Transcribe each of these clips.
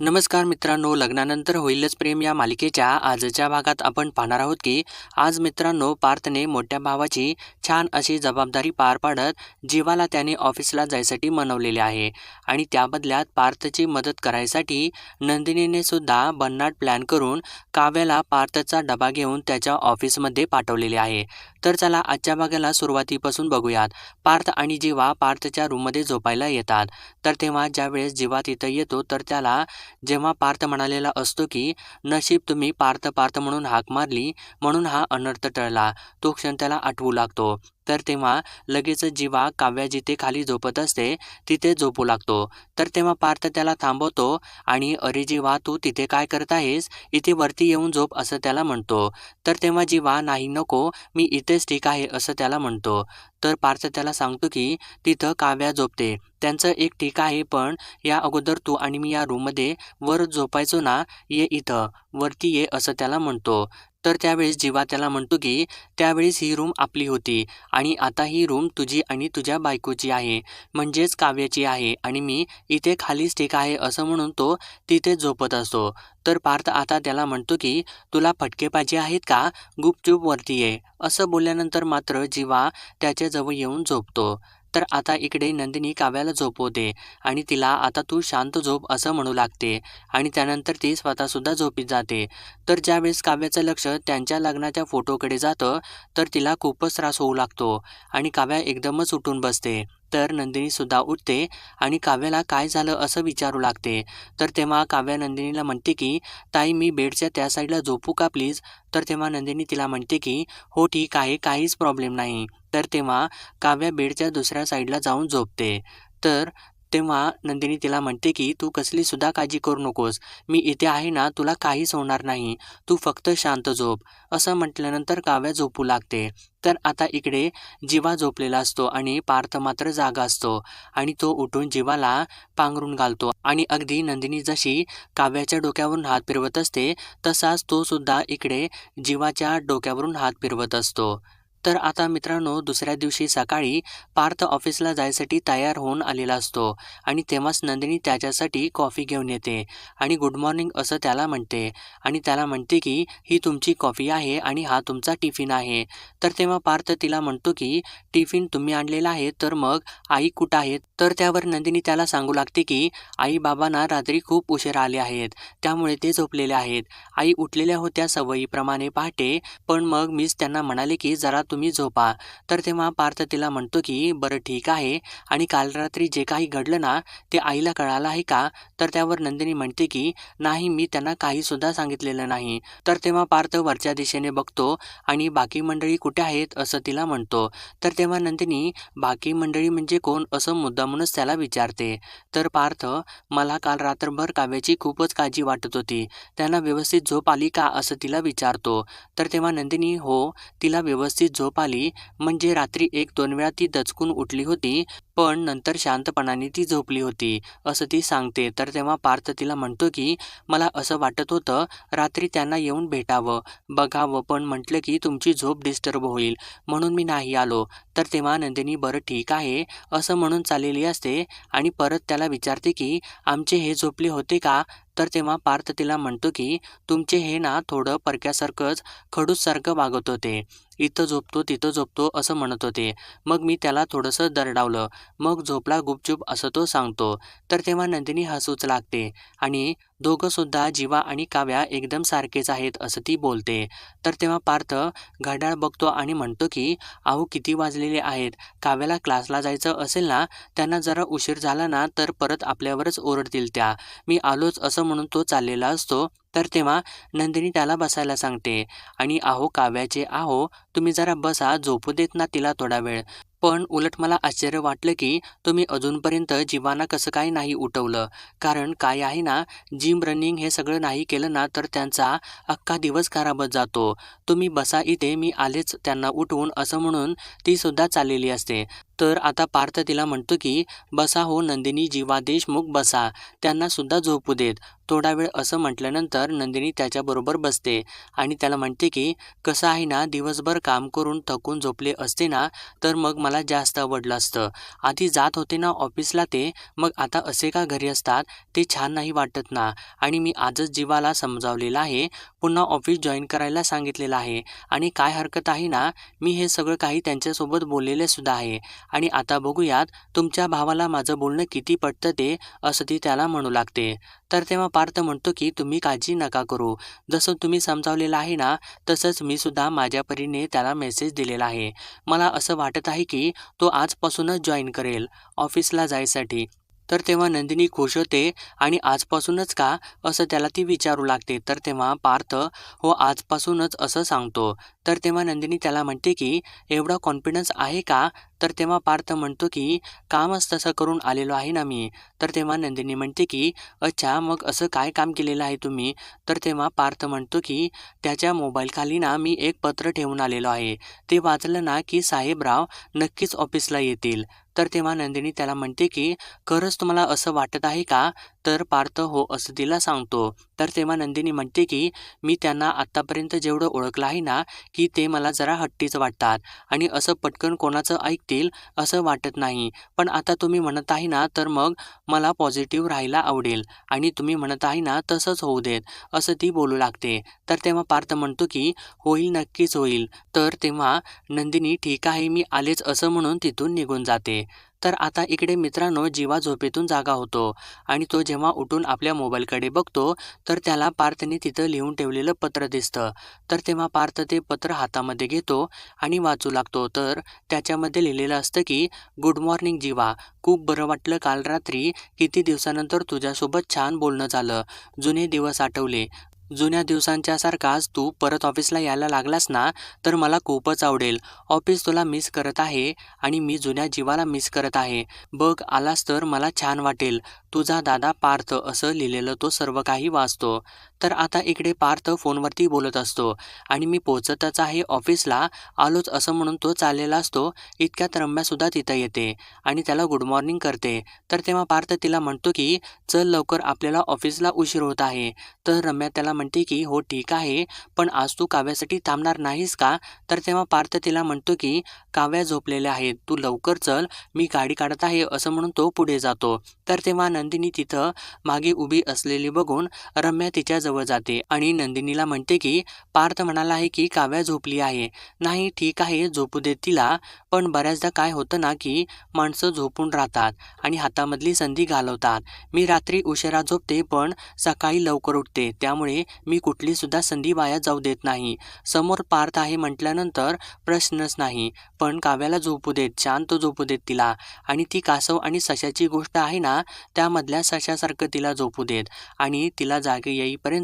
नमस्कार मित्रांनो लग्नानंतर होईलच प्रेम या मालिकेच्या आजच्या भागात आपण पाहणार आहोत की आज मित्रांनो पार्थने मोठ्या भावाची छान अशी जबाबदारी पार पाडत जीवाला त्याने ऑफिसला जायसाठी मनवलेले आहे आणि त्या बदल्यात पार्थची मदत करायसाठी नंदिनीने सुद्धा भन्नाट प्लॅन करून काव्याला पार्थचा डबा घेऊन त्याच्या ऑफिसमध्ये पाठवलेले आहे. तर चला आजच्या भागाला सुरुवातीपासून बघूयात. पार्थ आणि जीवा पार्थच्या रूममध्ये झोपायला येतात. तर तेव्हा ज्यावेळेस जीवा तिथं येतो तर त्याला जेव्हा पार्थ म्हणालेला असतो की नशीब तुम्ही पार्थ पार्थ म्हणून हाक मारली म्हणून हा अनर्थ टळला. तो क्षण त्याला आठवू लागतो. तर तेव्हा लगेच जीवा काव्या जिथे खाली झोपत असते तिथे झोपू लागतो. तर तेव्हा पार्थ त्याला थांबवतो आणि अरे जीवा तू तिथे काय करत आहेस? इथे वरती येऊन झोप असं त्याला म्हणतो. तर तेव्हा जीवा नाही नको मी इथेच ठीक आहे असं त्याला म्हणतो. तर पार्थ त्याला सांगतो की तिथं काव्या झोपते. त्यांचं एक टीका आहे पण या अगोदर तू आणि मी या रूममध्ये वर झोपायचो ना ये इथं. वरती ये असं त्याला म्हणतो. तर त्यावेळेस जीवा त्याला म्हणतो की त्यावेळेस ही रूम आपली होती आणि आता ही रूम तुझी आणि तुझ्या बायकोची आहे. म्हणजेच काव्याची आहे आणि मी इथे खालीच ठीक आहे असं म्हणून तो तिथे झोपत असतो. तर पार्थ आता त्याला म्हणतो की तुला फटके पाहिजे आहेत का? गुपचूप वरती ये. असं बोलल्यानंतर मात्र जीवा त्याच्याजवळ येऊन झोपतो. तर आता इकडे नंदिनी काव्याला झोपवते आणि तिला आता तू शांत झोप असं म्हणू लागते आणि त्यानंतर ती स्वतःसुद्धा झोपीत जाते. तर ज्यावेळेस काव्याचं लक्ष त्यांच्या लग्नाच्या फोटोकडे जातं तर तिला खूपच त्रास होऊ लागतो आणि काव्या एकदमच उठून बसते. तर नंदिनीसुद्धा उठते आणि काव्याला काय झालं असं विचारू लागते. तर तेव्हा काव्या नंदिनीला म्हणते की ताई मी बेडच्या त्या साईडला झोपू का प्लीज? तर तेव्हा नंदिनी तिला म्हणते की हो ठीक आहे काहीच प्रॉब्लेम नाही. तर तेव्हा काव्या बेडच्या दुसऱ्या साईडला जाऊन झोपते. तर तेव्हा नंदिनी तिला म्हणते की तू कसली सुद्धा काळजी करू नकोस. मी इथे आहे ना तुला काहीच होणार नाही. तू फक्त शांत झोप. असं म्हटल्यानंतर काव्या झोपू लागते. तर आता इकडे जीवा झोपलेला असतो आणि पार्थ मात्र जागा असतो आणि तो उठून जीवाला पांघरून घालतो. आणि अगदी नंदिनी जशी काव्याच्या डोक्यावरून हात फिरवत असते तसाच तो सुद्धा इकडे जीवाच्या डोक्यावरून हात फिरवत असतो. तर आता मित्रांनो दुसऱ्या दिवशी सकाळी पार्थ ऑफिसला जायसाठी तयार होऊन आलेला असतो आणि तेव्हाच नंदिनी त्याच्यासाठी कॉफी घेऊन येते आणि गुड मॉर्निंग असं त्याला म्हणते आणि त्याला म्हणते की ही तुमची कॉफी आहे आणि हा तुमचा टिफिन आहे. तर तेव्हा पार्थ तिला म्हणतो की टिफिन तुम्ही आणलेला आहे तर मग आई कुठं आहेत तर त्यावर नंदिनी त्याला सांगू लागते की आई बाबांना रात्री खूप उशीर आले आहेत त्यामुळे ते झोपलेले आहेत. आई उठलेल्या होत्या सवयीप्रमाणे पहाटे पण मग मीच त्यांना म्हणाले की जरा तुम्ही झोपा. तर तेव्हा पार्थ तिला म्हणतो की बरं ठीक आहे. आणि काल रात्री जे काही घडलं ना ते आईला कळालं आहे का? तर त्यावर नंदिनी म्हणते की नाही मी त्यांना काहीसुद्धा सांगितलेलं नाही. तर तेव्हा पार्थ वरच्या दिशेने बघतो आणि बाकी मंडळी कुठे आहेत असं तिला म्हणतो. तर तेव्हा नंदिनी बाकी मंडळी म्हणजे कोण असं मुद्दामूनच त्याला विचारते. तर पार्थ मला काल रात्रभर काव्याची खूपच काळजी वाटत होती. त्यांना व्यवस्थित झोप आली का? असं तिला विचारतो. तर तेव्हा नंदिनी हो तिला व्यवस्थित झोप आली. म्हणजे रात्री एक दोन वेळा ती दचकून उठली होती पण नंतर शांतपणाने ती झोपली होती. असं ती सांगते. तर तेव्हा पार्थ तिला म्हणतो की मला असं वाटत होतं रात्री त्यांना येऊन भेटावं बघावं पण म्हटलं की तुमची झोप डिस्टर्ब होईल. म्हणून मी नाही आलो. तर तेव्हा नंदिनी बरं ठीक आहे. असं म्हणून चाललेली असते आणि परत त्याला विचारते की आमचे हे झोपले होते का? तर तेव्हा पार्थ तिला म्हणतो की तुमचे हे ना थोडं परक्यासारखंच खडूससारखं वागत होते. इथं झोपतो तिथं झोपतो असं म्हणत होते. मग मी त्याला थोडंसं दरडावलं. मग झोपला गुपचूप असं तो सांगतो. तर तेव्हा नंदिनी हसूच लागते आणि दोघंसुद्धा जीवा आणि काव्या एकदम सारखेच आहेत असं ती बोलते. तर तेव्हा पार्थ घड्याळ बघतो आणि म्हणतो की अहो किती वाजलेले आहेत. काव्याला क्लासला जायचं असेल ना त्यांना जरा उशीर झाला ना तर परत आपल्यावरच ओरडतील त्या. मी आलोच असं म्हणून तो चाललेला असतो. तर तेव्हा नंदिनी त्याला बसायला सांगते आणि आहो काव्याचे आहो तुम्ही जरा बसा झोपू देत ना तिला थोडा वेळ. पण उलट मला आश्चर्य वाटलं की तुम्ही अजूनपर्यंत जीवाना कसं काय नाही उठवलं. कारण काय आहे ना जिम रनिंग हे सगळं नाही केलं ना तर त्यांचा अख्खा दिवस खराबच जातो. तुम्ही बसा इथे मी आलेच त्यांना उठवून असं म्हणून ती सुद्धा चाललेली असते. तर आता पार्थ तिला म्हणतो की बसा हो नंदिनी जीवा देशमुख बसा त्यांना सुद्धा झोपू देत. थोडा वेळ असं म्हटल्यानंतर नंदिनी त्याच्याबरोबर बसते आणि त्याला म्हणते की कसं आहे ना दिवसभर काम करून थकून झोपले असते ना तर मग मला जास्त आवडलं असतं. आधी जात होते ना ऑफिसला ते मग आता असे का घरी असतात? ते छान नाही वाटत ना. आणि मी आजच जीवाला समजावलेलं आहे पुन्हा ऑफिस जॉईन करायला सांगितलेलं आहे. आणि काय हरकत आहे ना मी हे सगळं काही त्यांच्यासोबत बोललेले सुद्धा आहे. आणि आता बघूयात तुमच्या भावाला माझं बोलणं किती पटतं ते असं ती त्याला म्हणू लागते. तर तेव्हा पार्थ म्हणतो की तुम्ही काळजी नका करू. जसं तुम्ही समजावलेलं आहे ना तसंच मी सुद्धा माझ्या परीने त्याला मेसेज दिलेला आहे. मला असं वाटत आहे की तो आजपासूनच जॉईन करेल ऑफिसला जायसाठी. तर तेव्हा नंदिनी खुश होते आणि आजपासूनच का असं त्याला ती विचारू लागते. तर तेव्हा पार्थ हो आजपासूनच असं सांगतो. तर तेव्हा नंदिनी त्याला म्हणते की एवढा कॉन्फिडन्स आहे का? तर तेव्हा पार्थ म्हणतो की कामच तसं करून आलेलो आहे ना मी. तर तेव्हा नंदिनी म्हणते की अच्छा मग असं काय काम केलेलं आहे तुम्ही? तर तेव्हा पार्थ म्हणतो की त्याच्या मोबाईल खाली ना मी एक पत्र ठेवून आलेलो आहे. ते वाचलं ना की साहेबराव नक्कीच ऑफिसला येतील. तर तेव्हा नंदिनी त्याला म्हणते की खरंच तुम्हाला असं वाटत आहे का? तर पार्थ हो असं तिला सांगतो. तर तेव्हा नंदिनी म्हणते की मी त्यांना आत्तापर्यंत जेवढं ओळखलं आहे ना की ते मला जरा हट्टीच वाटतात. आणि असं पटकन कोणाचं ऐकतील असं वाटत नाही. पण आता तुम्ही म्हणत आहे ना तर मग मला पॉझिटिव्ह राहायला आवडेल. आणि तुम्ही म्हणत आहे ना तसंच होऊ देत असं ती बोलू लागते. तर तेव्हा पार्थ म्हणतो की होईल नक्कीच होईल. तर तेव्हा नंदिनी ठीक आहे मी आलेच असं म्हणून तिथून निघून जाते. तर आता इकडे मित्रांनो जीवा झोपेतून जागा होतो आणि तो जेव्हा उठून आपल्या मोबाईलकडे बघतो तर त्याला पार्थने तिथं लिहून ठेवलेलं पत्र दिसतं. तर तेव्हा पार्थ ते पत्र हातामध्ये घेतो आणि वाचू लागतो. तर त्याच्यामध्ये लिहिलेलं असतं की गुड मॉर्निंग जीवा. खूप बरं वाटलं काल रात्री. किती दिवसानंतर तुझ्यासोबत छान बोलणं झालं. जुने दिवस आठवले. जुन्या दिवसांच्या सारखाच तू परत ऑफिसला यायला लागलास ना तर मला खूपच आवडेल. ऑफिस तुला मिस करत आहे आणि मी जुन्या जीवाला मिस करत आहे. बघ आलास तर मला छान वाटेल. तुझा दादा पार्थ असं लिहिलेलं तो सर्व काही वाचतो. तर आता इकडे पार्थ फोनवरती बोलत असतो आणि मी पोचतच आहे ऑफिसला. आलोच असं म्हणून तो चाललेला असतो. इतक्यात रम्यासुद्धा तिथं येते आणि त्याला गुड मॉर्निंग करते. तर तेव्हा पार्थ तिला म्हणतो की चल लवकर आपल्याला ऑफिसला उशीर होत आहे. तर रम्या त्याला म्हणते की हो ठीक आहे पण आज तू काव्यासाठी थांबणार नाहीस का? तर तेव्हा पार्थ तिला म्हणतो की काव्या झोपलेल्या आहेत तू लवकर चल मी गाडी काढत आहे असं म्हणून तो पुढे जातो. तर तेव्हा नंदिनी तिथं मागे उभी असलेली बघून रम्या तिच्या काव्याजवळ जाते आणि नंदिनीला म्हणते की पार्थ म्हणाला आहे की काव्या झोपली आहे. नाही ठीक आहे झोपू देत तिला पण बऱ्याचदा काय होतं ना की माणसं झोपून राहतात आणि हातामधली संधी घालवतात. मी रात्री उशिरा झोपते पण सकाळी लवकर उठते. त्यामुळे मी कुठलीसुद्धा संधी वाया जाऊ देत नाही. समोर पार्थ आहे म्हटल्यानंतर प्रश्नच नाही पण काव्याला झोपू देत शांत झोपू देत तिला. आणि ती कासव आणि सशाची गोष्ट आहे ना त्यामधल्या सशासारखं तिला झोपू देत आणि तिला जागे येईपर्यंत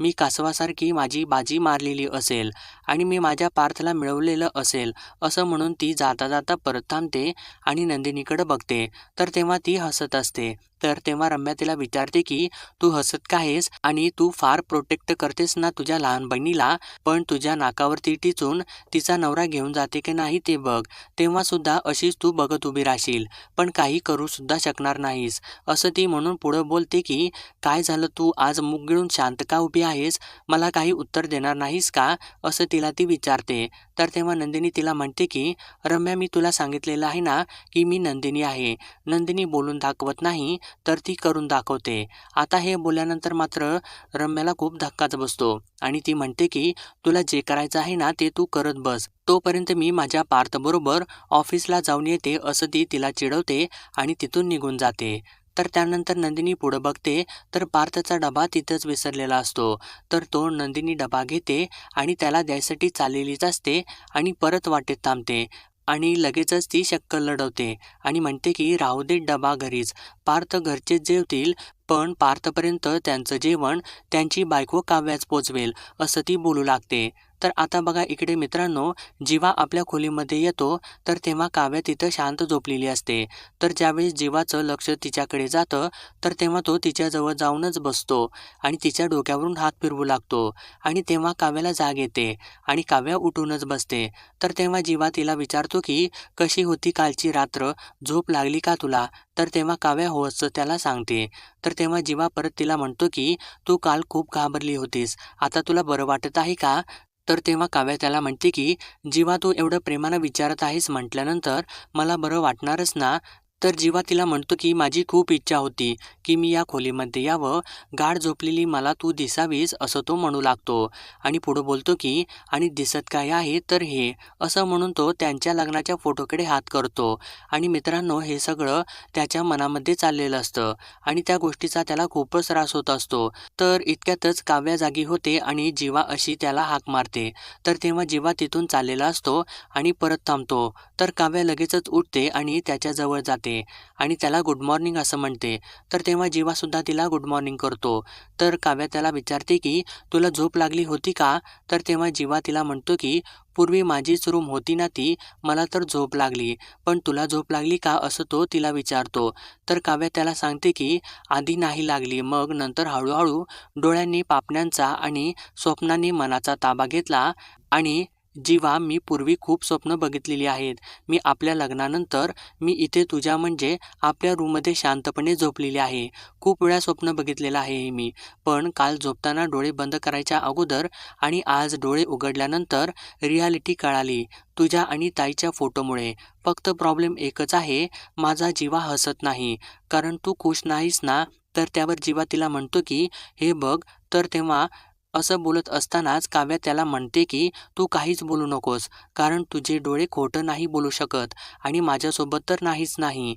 मी कासवासारखी माझी बाजी मारलेली असेल आणि मी माझ्या पार्थला मिळवलेलं असेल असं म्हणून ती जाता जाता परत थांबते आणि नंदिनीकडे बघते तर तेव्हा ती हसत असते. तर तेव्हा रम्या तिला विचारते की तू हसत का आहेस? आणि तू फार प्रोटेक्ट करतेस ना तुझ्या लहान बहिणीला? पण तुझ्या नाकावरती टिचून तिचा नवरा घेऊन जाते की नाही ते बघ. तेव्हा सुद्धा अशीच तू बघत उभी राहशील. पण काही करू सुद्धा शकणार नाहीस. असं ती म्हणून पुढं बोलते की काय झालं तू? आज मुग गिळून शांत का उभी आहेस? मला काही उत्तर देणार नाहीस का? असं तिला ती विचारते. तर तेव्हा नंदिनी तिला म्हणते की रम्या मी तुला सांगितलेलं आहे ना की मी नंदिनी आहे. नंदिनी बोलून दाखवत नाही. तर ती करून दाखवते. आता हे बोलल्यानंतर मात्र रम्याला खूप धक्काच बसतो आणि ती म्हणते की तुला जे करायचं आहे ना ते तू करत बस. तोपर्यंत मी माझ्या पार्थबरोबर ऑफिसला जाऊन येते असं ती तिला चिडवते आणि तिथून निघून जाते. तर त्यानंतर नंदिनी पुढं बघते तर पार्थचा डबा तिथंच विसरलेला असतो. तर तो नंदिनी डबा घेते आणि त्याला द्यायसाठी चाललेलीच असते आणि परत वाटेत थांबते. आणि लगेचच ती शक्कल लढवते आणि म्हणते की राहू दे डबा घरीच. पार्थ घरचेच जेवतील पण पार्थपर्यंत त्यांचं जेवण त्यांची बायको काव्याच पोचवेल असं ती बोलू लागते. तर आता बघा इकडे मित्रांनो जीवा आपल्या खोलीमध्ये येतो तर तेव्हा काव्या तिथं शांत झोपलेली असते. तर ज्यावेळेस जीवाचं लक्ष तिच्याकडे जातं तर तेव्हा तो तिच्याजवळ जाऊनच बसतो आणि तिच्या डोक्यावरून हात फिरवू लागतो आणि तेव्हा काव्याला जाग येते आणि काव्या उठूनच बसते. तर तेव्हा जीवा तिला विचारतो की कशी होती कालची रात्र? झोप लागली का तुला? तर तेव्हा काव्या हो असं त्याला सांगते. तर तेव्हा जीवा परत तिला म्हणतो की तू काल खूप घाबरली होतीस. आता तुला बरं वाटत आहे का? तर तेव्हा काव्या त्याला म्हणते की जीवा तू एवढं प्रेमानं विचारत आहेस म्हटल्यानंतर मला बरं वाटणारच ना तर जीवा तिला म्हणतो की माझी खूप इच्छा होती की मी या खोलीमध्ये यावं. गाढ झोपलेली मला तू दिसावीस असं तो म्हणू लागतो. आणि पुढं बोलतो की आणि दिसत काय आहे तर हे असं म्हणून तो त्यांच्या लग्नाच्या फोटोकडे हात करतो. आणि मित्रांनो हे सगळं त्याच्या मनामध्ये चाललेलं असतं आणि त्या गोष्टीचा त्याला खूपच त्रास होत असतो. तर इतक्यातच काव्या जागी होते आणि जीवा अशी त्याला हाक मारते. तर तेव्हा जीवा तिथून चाललेला असतो आणि परत थांबतो. तर काव्या लगेचच उठते आणि त्याच्याजवळ जाते. आणि त्याला गुड मॉर्निंग असं म्हणते. तर तेव्हा जीवासुद्धा तिला गुड मॉर्निंग करतो. तर काव्या त्याला विचारते की तुला झोप लागली होती का? तर तेव्हा जीवा तिला म्हणतो की पूर्वी माझीच रूम होती ना ती. मला तर झोप लागली. पण तुला झोप लागली का? असं तो तिला विचारतो. तर काव्या त्याला सांगते की आधी नाही लागली. मग नंतर हळूहळू डोळ्यांनी पापण्यांचा आणि स्वप्नांनी मनाचा ताबा घेतला आणि जीवा मी पूर्वी खूप स्वप्न बघितलेली आहेत मी आपल्या लग्नानंतर मी इथे तुझ्या म्हणजे आपल्या रूममध्ये शांतपणे झोपलेली आहे. खूप वेळा स्वप्न बघितलेलं आहे हे मी. पण काल झोपताना डोळे बंद करायच्या अगोदर आणि आज डोळे उघडल्यानंतर रियालिटी कळाली तुझ्या आणि ताईच्या फोटोमुळे. फक्त प्रॉब्लेम एकच आहे माझा जीवा हसत नाही. कारण तू खुश नाहीस ना तर त्यावर जीवा तिला म्हणतो की हे बघ तर तेव्हा असं बोलत असतानाच काव्या त्याला म्हणते की तू काहीच बोलू नकोस कारण तुझे डोळे खोटं नाही बोलू शकत आणि माझ्यासोबत तर नाहीच नाही.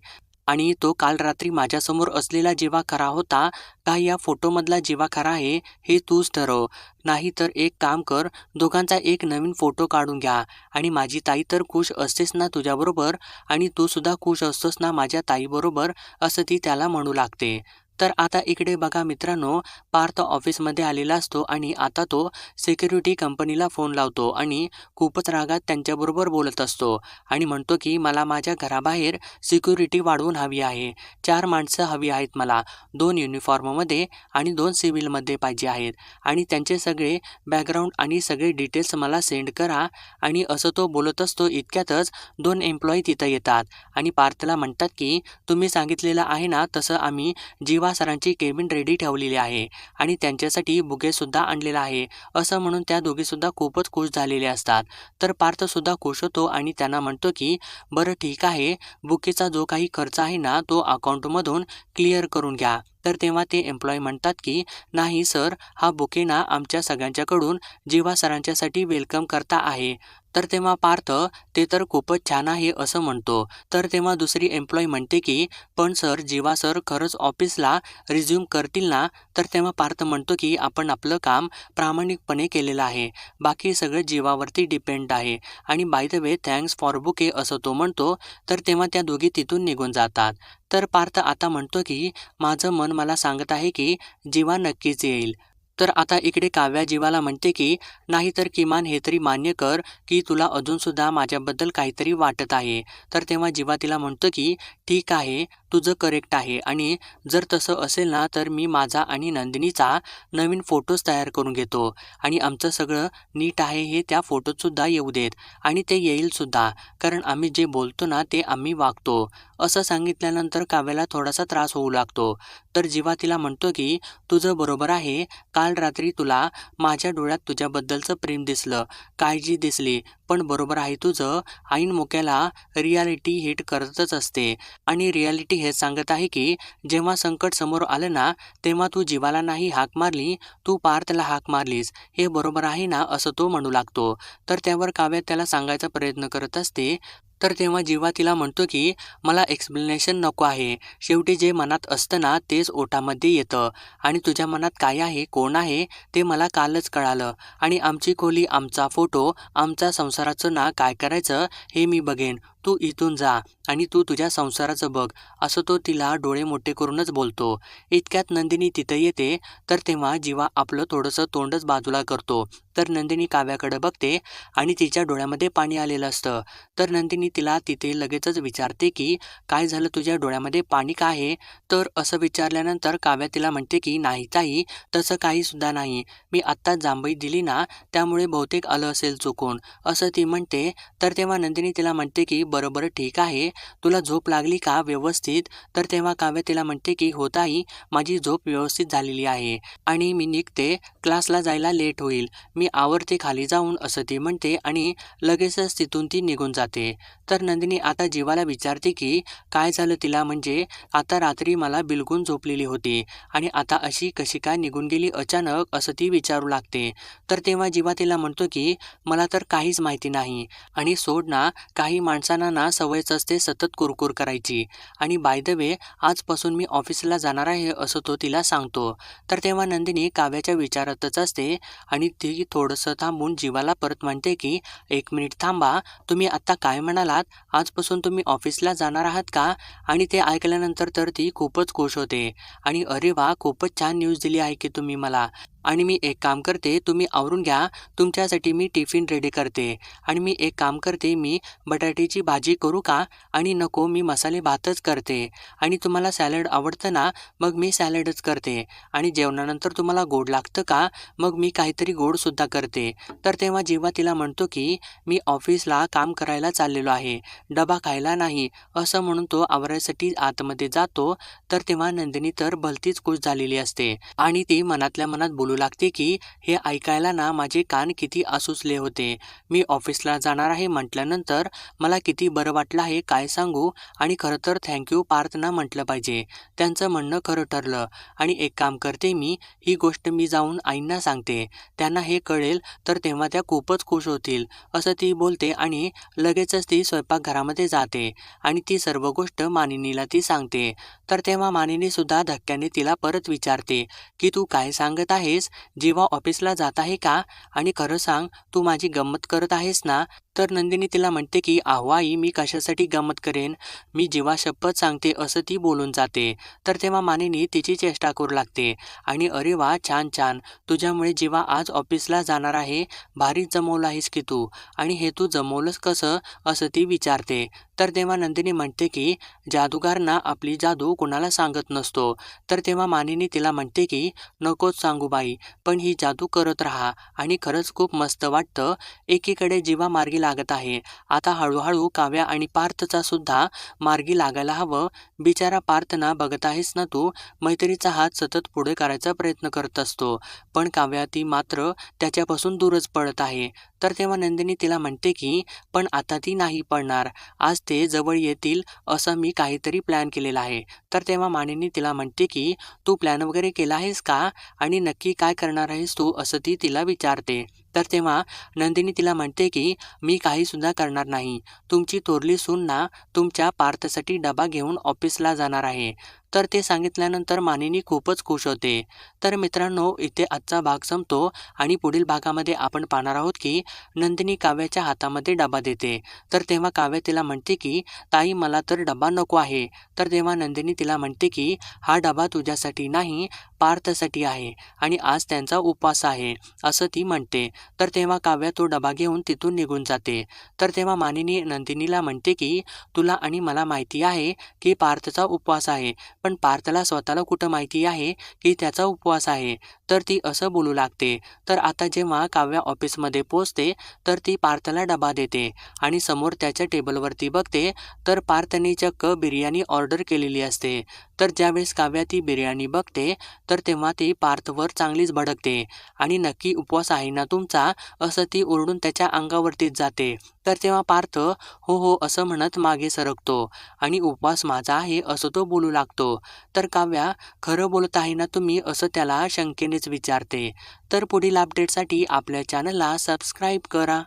आणि तो काल रात्री माझ्यासमोर असलेला जीवा खरा होता का या फोटोमधला जीवा खरा आहे हे तूच ठरव. नाही तर एक काम कर दोघांचा एक नवीन फोटो काढून घ्या. आणि माझी ताई तर खुश असतेस ना तुझ्याबरोबर? आणि तू सुद्धा खुश असतोस ना माझ्या ताईबरोबर? असं ती त्याला म्हणू लागते. तर आता इकडे बघा मित्रांनो पार्थ ऑफिसमध्ये आलेला असतो आणि आता तो सिक्युरिटी कंपनीला फोन लावतो आणि खूपच रागात त्यांच्याबरोबर बोलत असतो आणि म्हणतो की मला माझ्या घराबाहेर सिक्युरिटी वाढवून हवी आहे. चार माणसं हवी आहेत मला. दोन युनिफॉर्ममध्ये आणि दोन सिव्हिलमध्ये पाहिजे आहेत. आणि त्यांचे सगळे बॅकग्राऊंड आणि सगळे डिटेल्स मला सेंड करा. आणि असं तो बोलत असतो. इतक्यातच दोन एम्प्लॉई तिथं येतात आणि पार्थला म्हणतात की तुम्ही सांगितलेलं आहे ना तसं आम्ही जीवा सरांची केबिन रेडी ठेवलेली आहे आणि त्यांच्यासाठी बुकेसुद्धा आणलेला आहे. असं म्हणून त्या दोघीसुद्धा खूपच खुश झालेले असतात. तर पार्थसुद्धा खुश होतो आणि त्यांना म्हणतो की बरं ठीक आहे. बुकेचा जो काही खर्च आहे ना तो अकाउंटमधून क्लिअर करून घ्या. तर तेव्हा ते एम्प्लॉई म्हणतात की नाही सर हा बुके ना आमच्या सगळ्यांच्याकडून जीवा सरांच्यासाठी वेलकम करता आहे. तर तेव्हा पार्थ ते तर खूपच छान आहे असं म्हणतो. तर तेव्हा दुसरी एम्प्लॉई म्हणते की पण सर जीवा सर खरंच ऑफिसला रिझ्यूम करतील ना? तर तेव्हा पार्थ म्हणतो की आपण आपलं काम प्रामाणिकपणे केलेलं आहे. बाकी सगळं जीवावरती डिपेंड आहे. आणि by the way thanks for bouquet असं तो म्हणतो. तर तेव्हा त्या दोघी तिथून निघून जातात. तर पार्थ आता म्हणतो की माझं मन मला सांगत आहे की जीवा नक्कीच येईल. तर आता इकडे काव्या जीवाला म्हणते की नाहीतर किमान हे तरी मान्य कर की तुला अजूनसुद्धा माझ्याबद्दल काहीतरी वाटत आहे. तर तेव्हा जीवा तिला म्हणतो की ठीक आहे तुझं करेक्ट आहे. आणि जर तसं असेल ना तर मी माझा आणि नंदिनीचा नवीन फोटोज तयार करून घेतो. आणि आमचं सगळं नीट आहे हे त्या फोटोतसुद्धा येऊ देत. आणि ते येईलसुद्धा कारण आम्ही जे बोलतो ना ते आम्ही वागतो. असं सांगितल्यानंतर काव्याला थोडासा त्रास होऊ लागतो. तर जीवा तिला म्हणतो की तुझं बरोबर आहे. काल रात्री तुला माझ्या डोळ्यात तुझ्याबद्दलचं प्रेम दिसलं. काळजी दिसली. पण बरोबर आहे तुझं. ऐन मोक्याला रियालिटी हिट करतच असते. आणि रियालिटी हे सांगत आहे की जेव्हा संकट समोर आलं ना तेव्हा तू जीवाला नाही हाक मारली तू पार्थला हाक मारलीस. हे बरोबर आहे ना असं तो म्हणू लागतो. तर त्यावर काव्यात त्याला सांगायचा प्रयत्न करत असते तर तेव्हा जेव्हा तिला म्हणतो की मला एक्सप्लेनेशन नको आहे. शेवटी जे मनात असतं ना तेच ओठामध्ये येतं. आणि तुझ्या मनात काय आहे कोण आहे ते मला कालच कळालं. आणि आमची खोली आमचा फोटो आमचा संसाराचं ना काय करायचं हे मी बघेन. तू इथून जा आणि तू तुझ्या संसाराचं बघ. असं तो तिला डोळे मोठे करूनच बोलतो. इतक्यात नंदिनी तिथं येते तर तेव्हा जीवा आपलं थोडंसं तोंडच बाजूला करतो. तर नंदिनी काव्याकडे बघते आणि तिच्या डोळ्यामध्ये पाणी आलेलं असतं. तर नंदिनी तिला तिथे लगेचच विचारते की काय झालं तुझ्या डोळ्यामध्ये पाणी का आहे? तर असं विचारल्यानंतर काव्या तिला म्हणते की नाही ताई तसं काही सुद्धा नाही. मी आत्ताच जांभई दिली ना त्यामुळे बहुतेक आलं असेल चुकून. असं ती म्हणते. तर तेव्हा नंदिनी तिला म्हणते की बरोबर ठीक आहे. तुला झोप लागली का व्यवस्थित? तर तेव्हा काव्य तिला म्हणते की होताही माझी झोप व्यवस्थित झालेली आहे आणि मी निघते. क्लासला जायला लेट होईल. मी आवरते खाली जाऊन असं ती म्हणते आणि लगेचच तिथून ती निघून जाते. तर नंदिनी आता जीवाला विचारते की काय झालं तिला? म्हणजे आता रात्री मला बिलगून झोपलेली होती आणि आता अशी कशी काय निघून गेली अचानक? असं ती विचारू लागते. तर तेव्हा जीवा तिला म्हणतो की मला तर काहीच माहिती नाही आणि सोड ना काही माणसांना ना सवयच असते सतत कुरकुर करायची. आणि बाय द वे आजपासून मी ऑफिसला जाणार आहे असं तो तिला सांगतो. तर तेव्हा नंदिनी काव्याच्या विचारातच असते आणि ती थोडंसं थांबून जीवाला परत म्हणते की एक मिनिट थांबा तुम्ही आत्ता काय म्हणालात? आजपासून तुम्ही ऑफिसला जाणार आहात का? आणि ते ऐकल्यानंतर तर ती खूपच खुश होते. आणि अरे वा खूपच छान न्यूज दिली आहे की तुम्ही मला. आणि मी एक काम करते तुम्ही आवरून घ्या तुमच्यासाठी मी टिफिन रेडी करते. आणि मी एक काम करते मी बटाट्याची भाजी करू का? आणि नको मी मसाले भातच करते. आणि तुम्हाला सॅलड आवडतं ना मग मी सॅलडच करते. आणि जेवणानंतर तुम्हाला गोड लागतं का? मग मी काहीतरी गोडसुद्धा करते. तर तेव्हा जेव्हा तिला म्हणतो की मी ऑफिसला काम करायला चाललेलो आहे. डबा खायला नाही. असं म्हणून तो आवरायसाठी आतमध्ये जातो. तर तेव्हा नंदिनी तर भलतीच खुश झालेली असते. आणि ती मनातल्या मनात बोलू लागते की हे ऐकायला ना माझे कान किती आसुसले होते. मी ऑफिसला जाणार आहे म्हटल्यानंतर मला किती बरं वाटलं आहे काय सांगू आणि खरं तर थँक्यू पार्थना म्हटलं पाहिजे. त्यांचं म्हणणं खरं ठरलं. आणि एक काम करते मी ही गोष्ट मी जाऊन आईंना सांगते. त्यांना हे कळेल तर तेव्हा त्या खूपच खुश होतील असं ती बोलते आणि लगेचच ती स्वयंपाकघरामध्ये जाते आणि ती सर्व गोष्ट मानिनीला ती सांगते. तर तेव्हा मानिनीसुद्धा धक्क्याने तिला परत विचारते की तू काय सांगत आहेस? जेव्हा ऑफिसला जात आहे का? आणि खरं सांग तू माझी गंमत करत आहेस ना? तर नंदिनी तिला म्हणते की अहो आई मी कशासाठी गंमत करेन? मी जेव्हा शपथ सांगते असं ती बोलून जाते. तर तेव्हा मानेनी तिची चेष्टा करू लागते. आणि अरे वा छान छान. तुझ्यामुळे जेव्हा आज ऑफिसला जाणार आहे भारी जमवलं आहेस की तू. आणि हे तू जमवलंस कसं असं ती विचारते. तर तेव्हा नंदिनी म्हणते की जादूगारना आपली जादू कोणाला सांगत नसतो. तर तेव्हा मानिनी तिला म्हणते की नकोच सांगू बाई. पण ही जादू करत राहा आणि खरंच खूप मस्त वाटतं. एकीकडे जीवा मार्गी लागत आहे. आता हळूहळू काव्या आणि पार्थचा सुद्धा मार्गी लागायला हवं. बिचारा पार्थना बघत आहेस ना तू? मैत्रीचा हात सतत पुढे करायचा प्रयत्न करत असतो. पण काव्या ती मात्र त्याच्यापासून दूरच पडत आहे. तर तेव्हा नंदिनी तिला म्हणते की पण आता ती नाही पडणार. आज ते जवळ येतील असं मी काहीतरी प्लॅन केलेला आहे. तर तेव्हा मानिनी तिला म्हणते की तू प्लॅन वगैरे केला आहेस का? आणि नक्की काय करणार आहेस तू? असं ती तिला विचारते. तर तेव्हा नंदिनी तिला म्हणते की मी काहीसुद्धा करणार नाही. तुमची थोरली सून ना तुमच्या पार्थसाठी डबा घेऊन ऑफिसला जाणार आहे. तर ते सांगितल्यानंतर मानिनी खूपच खुश होते. तर मित्रांनो इथे आजचा भाग संपतो आणि पुढील भागामध्ये आपण पाहणार आहोत की नंदिनी काव्याच्या हातामध्ये डबा देते. तर तेव्हा काव्य तिला म्हणते की ताई मला तर डबा नको आहे. तर तेव्हा नंदिनी तिला म्हणते की हा डबा तुझ्यासाठी नाही पार्थसाठी आहे आणि आज त्यांचा उपवास आहे. असं ती म्हणते. तर तेव्हा काव्या तो डबा घेऊन तिथून निघून जाते. तर तेव्हा मानिनी नंदिनीला म्हणते की तुला आणि मला माहिती आहे की पार्थचा उपवास आहे पण पार्थला स्वतःला कुठं माहिती आहे की त्याचा उपवास आहे? तर ती असं बोलू लागते. तर आता जेव्हा काव्या ऑफिसमध्ये पोचते तर ती पार्थला डबा देते आणि समोर त्याच्या टेबलवरती बघते तर पार्थने चक्क बिर्याणी ऑर्डर केलेली असते. तर ज्यावेळेस काव्या ती बिर्याणी बघते तर तेव्हा ती पार्थवर चांगलीच भडकते आणि नक्की उपवास आहे ना तुमचा असं ती ओरडून त्याच्या अंगावरतीच जाते. तर तेव्हा पार्थ हो हो असं म्हणत मागे सरकतो. आणि उपवास माझा आहे असं तो बोलू लागतो. तर काव्या खरं बोलत आहे ना तुम्ही असं त्याला शंकेनेच विचारते. तर पुढील अपडेटसाठी आपल्या चॅनलला सबस्क्राईब करा.